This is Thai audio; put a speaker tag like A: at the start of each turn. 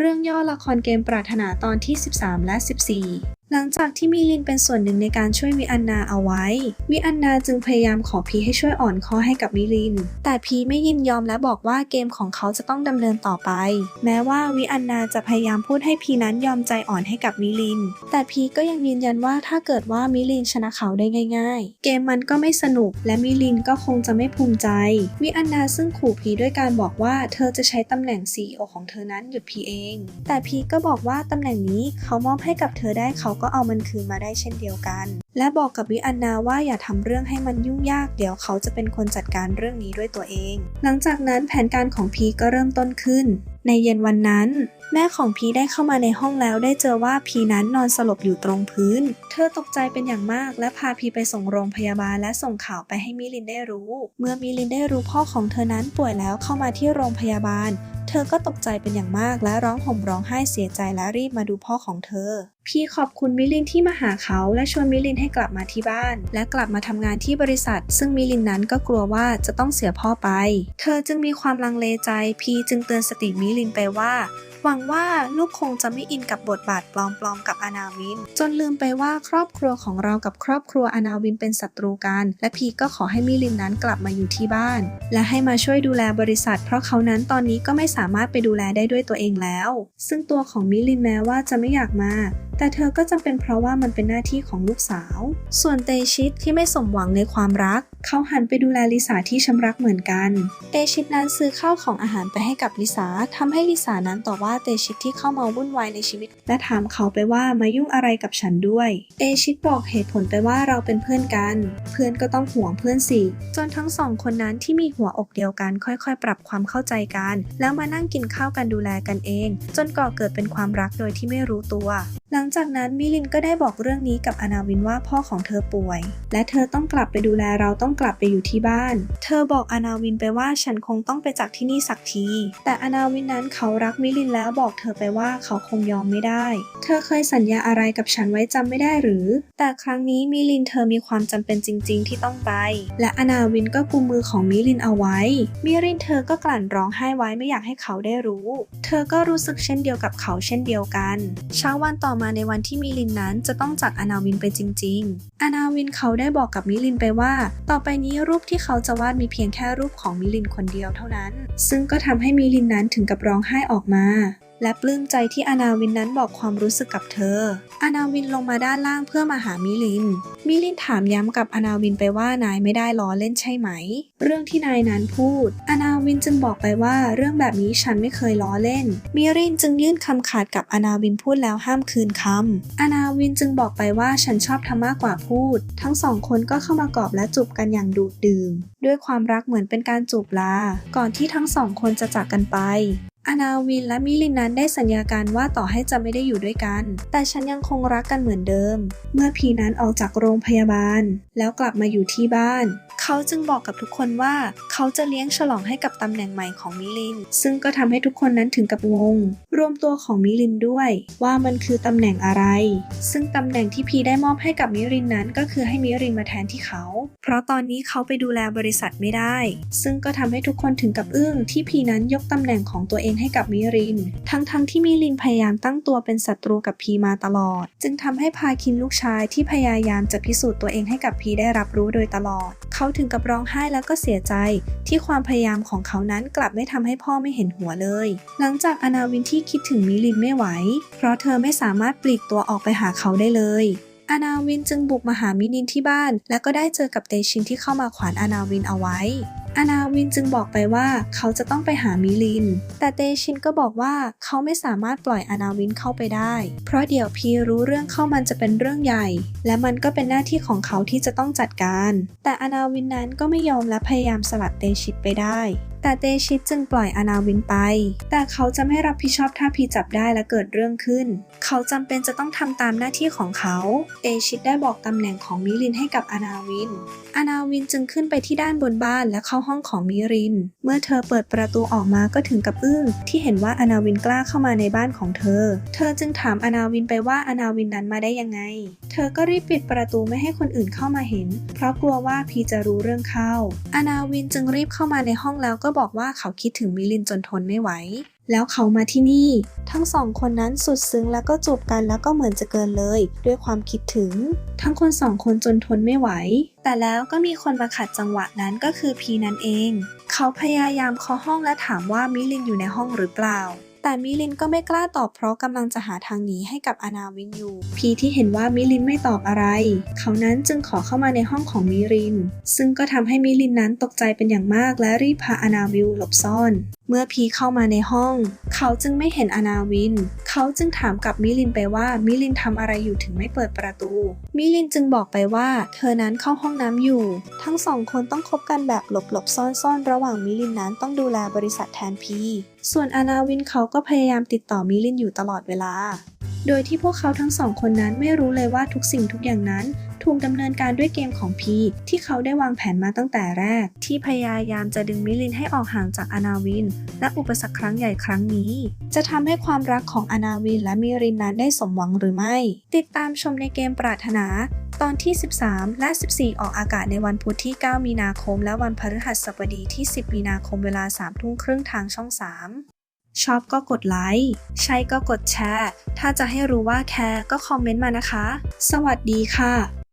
A: เรื่องย่อละครเกมปรารถนาตอนที่ 13 และ 14 หลังจากที่มิลินเป็นส่วนหนึ่งในการช่วยวิอันนาเอาไว้ วิอันนาจึงพยายามขอพีให้ช่วยอ่อนข้อให้กับมิลิน แต่พีไม่ยินยอมและบอกว่าเกมของเขาจะต้องดำเนินต่อไป แม้ว่าวิอันนาจะพยายามพูดให้พีนั้นยอมใจอ่อนให้กับมิลิน แต่พีก็ยังยืนยันว่าถ้าเกิดว่ามิลินชนะเขาได้ง่าย ๆ เกมมันก็ไม่สนุกและมิลินก็คงจะไม่ภูมิใจ วิอันนาซึ่งขู่พีด้วยการบอกว่าเธอจะใช้ตำแหน่ง CEO ของเธอนั้นหยุดพีเอง แต่พีก็บอกว่าตำแหน่งนี้เขามอบให้กับเธอได้เขาก็เอามันคืนมาได้เช่นเดียวกัน และบอกกับวิอันนาว่าอย่าทำเรื่องให้มันยุ่งยาก เดี๋ยวเขาจะเป็นคนจัดการเรื่องนี้ด้วยตัวเอง หลังจากนั้นแผนการของพีก็เริ่มต้นขึ้น ในเย็นวันนั้น แม่ของพีได้เข้ามาในห้องแล้วได้เจอว่าพีนั้นนอนสลบอยู่ตรงพื้น เธอตกใจเป็นอย่างมาก และพาพีไปส่งโรงพยาบาลและส่งข่าวไปให้มิลินได้รู้ เมื่อมิลินได้รู้พ่อของเธอนั้นป่วยแล้วเข้ามาที่โรงพยาบาล เธอก็ตกใจเป็นอย่างมากและร้องห่มร้องไห้เสียใจและรีบมาดูพ่อของเธอ พี่ขอบคุณมิลินที่มาหาเขา และชวนมิลินให้กลับมาที่บ้าน และกลับมาทำงานที่บริษัท ซึ่งมิลินนั้นก็กลัวว่าจะต้องเสียพ่อไป เธอจึงมีความลังเลใจ พีจึงเตือนสติมิลินไปว่าหวังว่าลูกคงจะไม่อินกับบทบาทปลอมๆกับอนาวิน จนลืมไปว่าครอบครัวของเรากับครอบครัวอนาวินเป็นศัตรูกัน และพีก็ขอให้มิลินนั้นกลับมาอยู่ที่บ้าน และให้มาช่วยดูแลบริษัท เพราะเขานั้นตอนนี้ก็ไม่สามารถไปดูแลได้ด้วยตัวเองแล้ว ซึ่งตัวของมิลินแม้ว่าจะไม่อยากมาแต่เธอก็จำเป็นเพราะว่ามันเป็นหน้าที่ของลูกสาว ส่วนเตชิตที่ไม่สมหวังในความรัก เขาหันไปดูแลลิสาที่ช้ำรักเหมือนกัน เตชิตนั้นซื้อข้าวของอาหารไปให้กับลิสาทำให้ลิสานั้นต่อว่าเตชิตที่เข้ามาวุ่นวายในชีวิต และถามเขาไปว่ามายุ่งอะไรกับฉันด้วย เตชิตบอกเหตุผลไปว่าเราเป็นเพื่อนกัน เพื่อนก็ต้องห่วงเพื่อนสิจนทั้งสองคนนั้นที่มีหัวอกเดียวกันค่อยๆ ปรับความเข้าใจกัน แล้วมานั่งกินข้าวกันดูแลกันเอง จนก่อเกิดเป็นความรักโดยที่ไม่รู้ตัวหลังจากนั้นมิลินก็ได้บอกเรื่องนี้กับอนาวินว่าพ่อของเธอป่วย และเธอต้องกลับไปดูแลเราต้องกลับไปอยู่ที่บ้าน เธอบอกอนาวินไปว่าฉันคงต้องไปจากที่นี่สักที แต่อนาวินนั้นเขารักมิลินแล้วบอกเธอไปว่าเขาคงยอมไม่ได้ เธอเคยสัญญาอะไรกับฉันไว้จำไม่ได้หรือ แต่ครั้งนี้มิลินเธอมีความจำเป็นจริง ๆ ที่ต้องไป และอนาวินก็กุมมือของมิลินเอาไว้ มิลินเธอก็กลั่นร้องไห้ไว้ไม่อยากให้เขาได้รู้ เธอก็รู้สึกเช่นเดียวกับเขาเช่นเดียวกัน เช้าวันต่อมาในวันที่มิลินนั้นจะต้องจากอนาวินไปจริง ๆ อนาวินเขาได้บอกกับมิลินไปว่า ต่อไปนี้รูปที่เขาจะวาดมีเพียงแค่รูปของมิลินคนเดียวเท่านั้น ซึ่งก็ทำให้มิลินนั้นถึงกับร้องไห้ออกมา และปลื้มใจที่อนาวินนั้นบอกความรู้สึกกับเธอ อนาวินลงมาด้านล่างเพื่อมาหามิลิน มิลินถามย้ำกับอนาวินไปว่านายไม่ได้ล้อเล่นใช่ไหม เรื่องที่นายนั้นพูด อนาวินจึงบอกไปว่าเรื่องแบบนี้ฉันไม่เคยล้อเล่น มิรินจึงยื่นคำขาดกับอนาวินพูดแล้วห้ามคืนคำ อนาวินจึงบอกไปว่าฉันชอบทำมากกว่าพูด ทั้งสองคนก็เข้ามากอบและจูบกันอย่างดูดดื่มด้วยความรักเหมือนเป็นการจูบลา ก่อนที่ทั้งสองคนจะจากกันไป อนาวินและมิลินนั้นได้สัญญากันว่าต่อให้จะไม่ได้อยู่ด้วยกัน แต่ฉันยังคงรักกันเหมือนเดิม เมื่อพีนั้นออกจากโรงพยาบาล แล้วกลับมาอยู่ที่บ้าน เขาจึงบอกกับทุกคนว่า เขาจะเลี้ยงฉลองให้กับตำแหน่งใหม่ของมิลิน ซึ่งก็ทำให้ทุกคนนั้นถึงกับงง รวมตัวของมิลินด้วย ว่ามันคือตำแหน่งอะไร ซึ่งตำแหน่งที่พีได้มอบให้กับมิรินนั้นก็คือให้มิรินมาแทนที่เขา เพราะตอนนี้เขาไปดูแลบริษัทไม่ได้ ซึ่งก็ทำให้ทุกคนถึงกับอึ้งที่พีนั้นยกตำแหน่งของตัวเองให้กับมิริน ทั้งๆทที่มิรินพยายามตั้งตัวเป็นศัตรูกับพีมาตลอด จึงทำให้พาคินลูกชายที่พยายามจะพิสูจน์ตัวเองให้กับพีได้รับรู้โดยตลอด เขาถึงกับร้องไห้แล้วก็เสียใจ ที่ความพยายามของเขานั้นกลับไม่ทำให้พ่อไม่เห็นหัวเลย หลังจากอนาวินที่คิดถึงมิลินไม่ไหว เพราะเธอไม่สามารถปลีกตัวออกไปหาเขาได้เลยอนาวินจึงบุกมาหามิลินที่บ้าน และก็ได้เจอกับเตชินที่เข้ามาขวานอนาวินเอาไว้ อนาวินจึงบอกไปว่าเขาจะต้องไปหามิลิน แต่เตชินก็บอกว่าเขาไม่สามารถปล่อยอนาวินเข้าไปได้ เพราะเดี๋ยวพีรู้เรื่องเข้ามันจะเป็นเรื่องใหญ่ และมันก็เป็นหน้าที่ของเขาที่จะต้องจัดการ แต่อนาวินนั้นก็ไม่ยอมและพยายามสลัดเตชิตไปได้แต่เตชิตจึงปล่อยอนาวินไป แต่เขาจะไม่รับผิดชอบถ้าพีจับได้และเกิดเรื่องขึ้น เขาจำเป็นจะต้องทำตามหน้าที่ของเขา เตชิตได้บอกตำแหน่งของมิลินให้กับอนาวิน อนาวินจึงขึ้นไปที่ด้านบนบ้านและเข้าห้องของมิริน เมื่อเธอเปิดประตูออกมาก็ถึงกับอึ้งที่เห็นว่าอนาวินกล้าเข้ามาในบ้านของเธอ เธอจึงถามอนาวินไปว่าอนาวินนั้นมาได้ยังไง เธอก็รีบปิดประตูไม่ให้คนอื่นเข้ามาเห็น เพราะกลัวว่าพีจะรู้เรื่องเข้า อนาวินจึงรีบเข้ามาในห้องแล้วก็บอกว่าเขาคิดถึงมิลินจนทนไม่ไหว แล้วเขามาที่นี่ ทั้งสองคนนั้นสุดซึ้งแล้วก็จูบกันแล้วก็เหมือนจะเกินเลย ด้วยความคิดถึง ทั้งคนสองคนจนทนไม่ไหว แต่แล้วก็มีคนมาขัดจังหวะนั้นก็คือพีนั่นเอง เขาพยายามเคาะห้องและถามว่ามิลินอยู่ในห้องหรือเปล่าแต่มิลินก็ไม่กล้าตอบเพราะกำลังจะหาทางหนีให้กับอนาวินอยู่ พีที่เห็นว่ามิลินไม่ตอบอะไร เขานั้นจึงขอเข้ามาในห้องของมิริน ซึ่งก็ทำให้มิลินนั้นตกใจเป็นอย่างมากและรีบพาอนาวิลหลบซ่อน เมื่อพีเข้ามาในห้อง เขาจึงไม่เห็นอนาวิน เขาจึงถามกับมิลินไปว่ามิลินทำอะไรอยู่ถึงไม่เปิดประตู มิลินจึงบอกไปว่า เธอนั้นเข้าห้องน้ำอยู่ ทั้งสองคนต้องคบกันแบบหลบๆซ่อนๆ ระหว่างมิลินนั้นต้องดูแลบริษัทแทนพีส่วนอนาวินเขาก็พยายามติดต่อมิลินอยู่ตลอดเวลา โดยที่พวกเขาทั้งสองคนนั้นไม่รู้เลยว่าทุกสิ่งทุกอย่างนั้น ถูกดำเนินการด้วยเกมของพีที่เขาได้วางแผนมาตั้งแต่แรก ที่พยายามจะดึงมิลินให้ออกห่างจากอนาวิน และอุปสรรคครั้งใหญ่ครั้งนี้ จะทำให้ความรักของอนาวินและมิรินนั้นได้สมหวังหรือไม่ ติดตามชมในเกมปรารถนาตอนที่ 13 และ 14 ออกอากาศในวันพุธที่ 9 มีนาคม และวันพฤหัสบดีที่ 10 มีนาคมเวลา 3 ทุ่มครึ่งทางช่อง 3 ชอบก็กดไลค์ ใช่ก็กดแชร์ ถ้าจะให้รู้ว่าแคร์ก็คอมเมนต์มานะคะ สวัสดีค่ะ